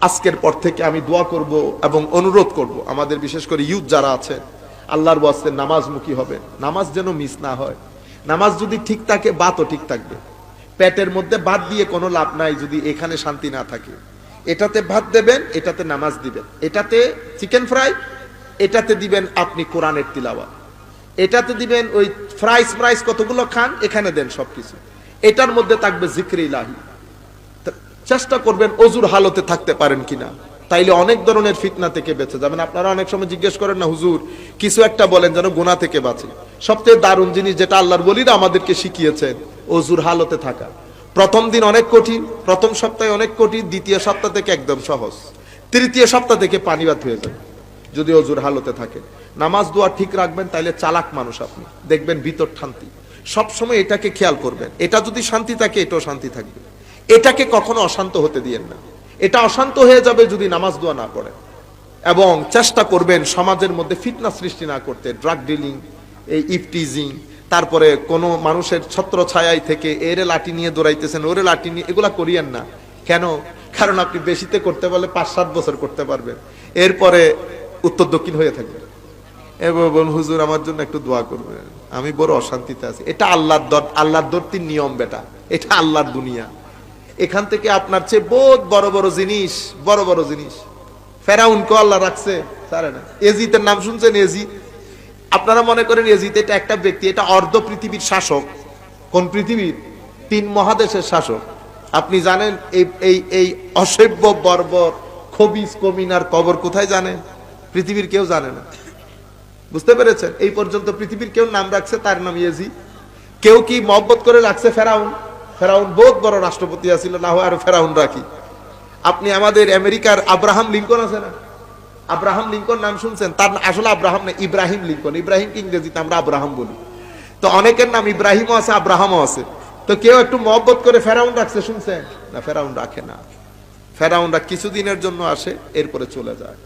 আজকের পর থেকে আমি দোয়া করব এবং অনুরোধ করব আমাদের বিশেষ করে ইউথ যারা আছে, আল্লাহর ওয়াস্তে নামাজমুখী হবে। নামাজ যেন মিস না হয়। নামাজ যদি ঠিক থাকে, বাতও ঠিক থাকবে। পেটের মধ্যে বাদ দিয়ে কোনো লাভ নাই যদি এখানে শান্তি না থাকে। এটাতে ভাত দেবেন, এটাতে নামাজ দিবেন। এটাতে চিকেন ফ্রাই, এটাতে দিবেন আপনি কোরআনের তিলাওয়া এটাতে দিবেন ওই ফ্রাইস ফ্রাইস কতগুলো খান, এখানে দেন সবকিছু। এটার মধ্যে থাকবে জিক্রি ইলাহি। তা চেষ্টা করবেন অজুর হালতে থাকতে পারেন কিনা। তাইলে অনেক ধরনের ফিতনা থেকে বেঁচে যাবেন। আপনারা অনেক সময় জিজ্ঞেস করেন না, হুজুর, কিছু একটা বলেন যেন গুণা থেকে বাঁচে। সবচেয়ে দারুণ জিনিস যেটা আল্লাহর বলিরা আমাদেরকে শিখিয়েছেন, অজুর হালতে থাকা। প্রথম দিন অনেক কঠিন, প্রথম সপ্তাহে অনেক কঠিন, দ্বিতীয় সপ্তাহ থেকে একদম সহজ। তৃতীয় সপ্তাহ থেকে পানিবাদ হয়ে যাবে, যদি অজুর হালতে থাকে। নামাজ, দোয়া ঠিক রাখবেন, তাইলে চালাক মানুষ আপনি। দেখবেন ভিতর শান্তি। সবসময় এটাকে খেয়াল করবেন। এটা যদি শান্তি থাকে, এটাও শান্তি থাকবে। এটাকে কখনো অশান্ত হতে দিয়েন না। এটা অশান্ত হয়ে যাবে যদি নামাজ দোয়া না পড়েন এবং চেষ্টা করবেন সমাজের মধ্যে ফিটনেস সৃষ্টি না করতে ড্রাগ ডিলিং এই ইফটিজিং, তারপরে কোনো মানুষের ছত্র ছায়াই থেকে এরে লাঠি নিয়ে দৌড়াইতেছেন, ওরে লাঠি নিয়ে, এগুলা করিয়েন না। কেন? কারণ আপনি বেশিতে করতে পারলে পাঁচ সাত বছর করতে পারবেন। এরপরে উত্তর দক্ষিণ হয়ে থাকবে বলুন হুজুর, আমার জন্য একটু দোয়া করবেন। আমি বড় অশান্তিতে আছি। এটা আল্লাহর দর, আল্লাহর দর্তির নিয়ম বেটা। এটা আল্লাহর দুনিয়া। এখান থেকে আপনার চেয়ে বহুত বড় বড় জিনিস, বড় বড় জিনিস। ফেরাউনকে আল্লাহ রাখছে জানে না। এজিতের নাম শুনছেন এজিত আপনারা মনে করেন এজিত এটা একটা ব্যক্তি, এটা অর্ধ পৃথিবীর শাসক। কোন পৃথিবীর? তিন মহাদেশের শাসক। আপনি জানেন এই এই এই অসভ্য, বর্বর খবিস কমিনার কবর কোথায় জানেন পৃথিবীর কেউ জানে না। বুঝতে পেরেছেন? এই পর্যন্ত পৃথিবীর কেউ নাম রাখছে তার নাম ইয়েজি কেউ কি মহব্বত করে রাখছে ফেরাউন? ফেরাউন বহুত বড় রাষ্ট্রপতি আছিল, না হয় আর ফেরাউন রাখি। আপনি আমাদের আমেরিকার আব্রাহাম লিঙ্কন আছে না? আব্রাহাম লিঙ্কন নাম শুনছেন? তার আসলে আব্রাহাম না, ইব্রাহিম লিঙ্কন। ইব্রাহিম ইংরেজিতে আমরা আব্রাহাম বলি। তো অনেকের নাম ইব্রাহিমও আছে, আব্রাহামও আছে। তো কেউ একটু মহব্বত করে ফেরাউন রাখছে, শুনছেন? না, ফেরাউন রাখে না। ফেরাউনরা কিছুদিনের জন্য আসে, এরপরে চলে যায়।